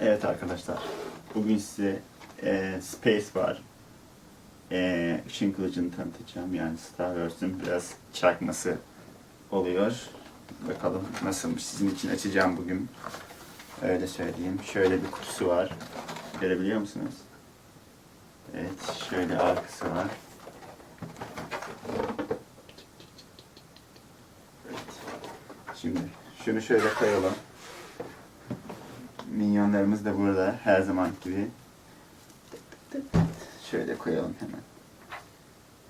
Evet arkadaşlar, bugün size e, Space var. E, Işın kılıcını tanıtacağım. Yani Star Wars'un biraz çakması oluyor. Bakalım nasılmış. Sizin için açacağım bugün. Öyle söyleyeyim. Şöyle bir kutusu var. Görebiliyor musunuz? Evet, şöyle arkası var. Evet. Şimdi şunu şöyle koyalım. Minyonlarımız da burada her zaman gibi. Şöyle koyalım hemen.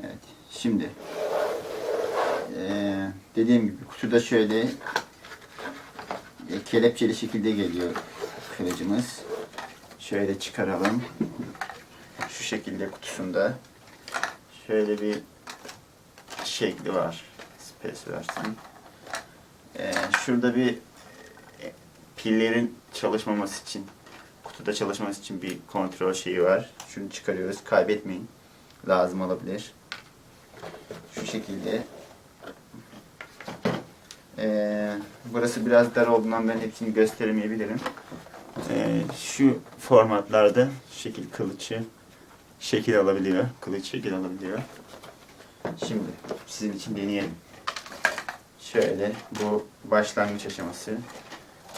Evet. Şimdi eee, dediğim gibi kutuda şöyle e, kelepçeli şekilde geliyor kılıcımız. Şöyle çıkaralım. Şu şekilde kutusunda şöyle bir şekli var. Space versin. Eee, şurada bir pillerin çalışmaması için, kutuda çalışması için bir kontrol şeyi var. Şunu çıkarıyoruz. Kaybetmeyin. Lazım olabilir. Şu şekilde. Ee, burası biraz dar olduğundan ben hepsini gösteremeyebilirim. Ee, şu formatlarda şekil kılıçı şekil alabiliyor. Kılıç şekil alabiliyor. Şimdi sizin için deneyelim. Şöyle bu başlangıç aşaması.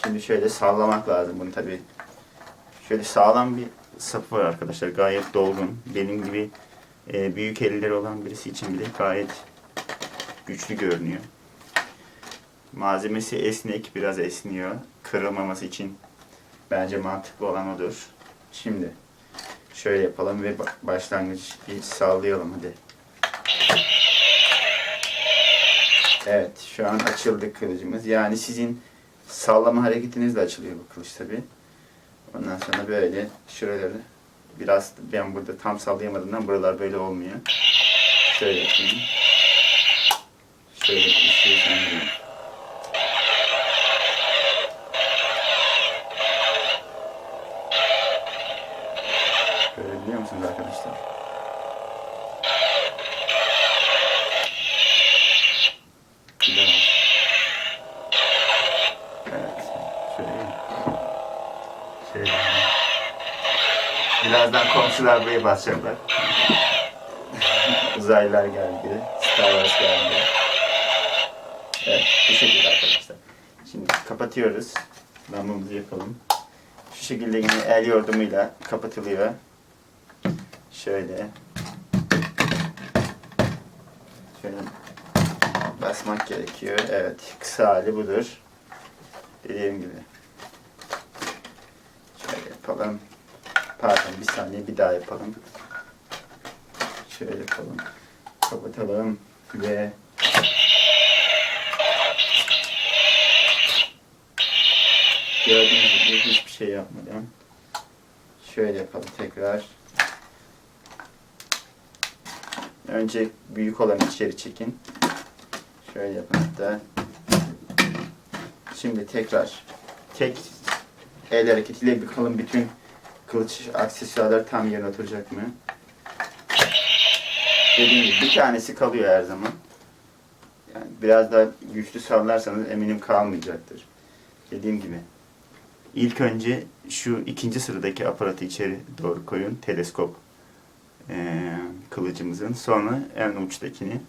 Şimdi şöyle sallamak lazım bunu tabi. Şöyle sağlam bir sapı var arkadaşlar. Gayet dolgun. Benim gibi e, büyük elleri olan birisi için bile gayet güçlü görünüyor. Malzemesi esnek, biraz esniyor. Kırılmaması için bence mantıklı olan odur. Şimdi şöyle yapalım ve ba- başlangıç bir sallayalım hadi. Evet, şu an açıldı kılıcımız. Yani sizin sallama hareketinizle açılıyor bu kılıç tabi. Ondan sonra böyle şuraları biraz ben burada tam sallayamadığımdan buralar böyle olmuyor. Şöyle yapayım. Şöyle ışığı Birazdan komşular buraya basacaklar. Uzaylılar geldi. Star Wars geldi. Evet. Bu şekilde arkadaşlar. Şimdi kapatıyoruz. Lambamızı yapalım. Şu şekilde yine el yordamıyla kapatılıyor. Şöyle. Şöyle basmak gerekiyor. Evet. Kısa hali budur. Dediğim gibi. Şöyle yapalım. Pardon bir saniye bir daha yapalım. Şöyle yapalım. Kapatalım ve gördüğünüz gibi hiçbir şey yapmadan şöyle yapalım tekrar. Önce büyük olanı içeri çekin. Şöyle yapın hatta. Şimdi tekrar tek el hareketiyle bakalım bütün kılıç aksesuarları tam yerine oturacak mı? Dediğim gibi bir tanesi kalıyor her zaman. Yani biraz daha güçlü sallarsanız eminim kalmayacaktır. Dediğim gibi. İlk önce şu ikinci sıradaki aparatı içeri doğru koyun. Teleskop eee, kılıcımızın. Sonra en uçtakini.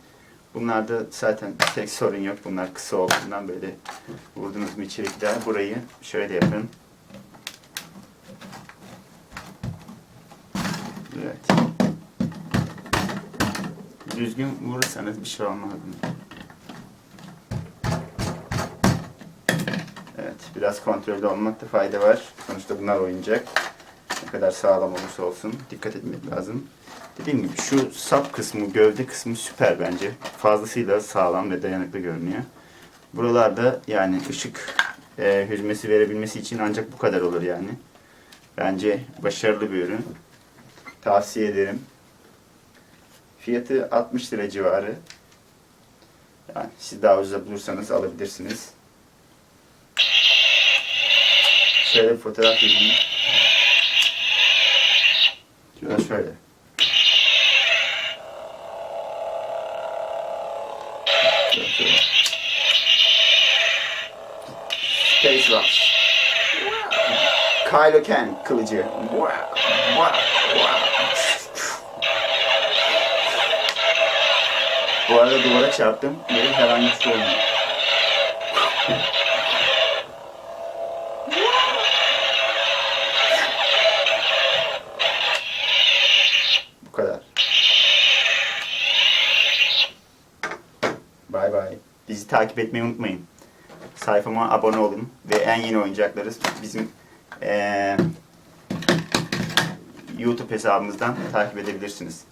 Bunlarda zaten tek sorun yok. Bunlar kısa olduğundan böyle vurdunuz mu içeri gider. Burayı şöyle yapın. Evet. Düzgün vurursanız bir şey olmaz. Evet, biraz kontrollü olmakta fayda var. Sonuçta bunlar oyuncak. Ne kadar sağlam olursa olsun dikkat etmek lazım. Dediğim gibi şu sap kısmı, gövde kısmı süper bence. Fazlasıyla sağlam ve dayanıklı görünüyor. Buralarda yani ışık e, hüzmesi verebilmesi için ancak bu kadar olur yani. Bence başarılı bir ürün. Tavsiye ederim. Fiyatı 60 lira civarı. Yani siz daha ucuza bulursanız alabilirsiniz. Şöyle fotoğraf çekeyim. Şöyle şöyle. Space Rush. Kylo Ken kılıcı. Bu arada duvara çarptım. Benim herhangi bir şey olmuyor. Bu kadar. Bay bay. Bizi takip etmeyi unutmayın. Sayfama abone olun ve en yeni oyuncakları bizim eee YouTube hesabımızdan takip edebilirsiniz.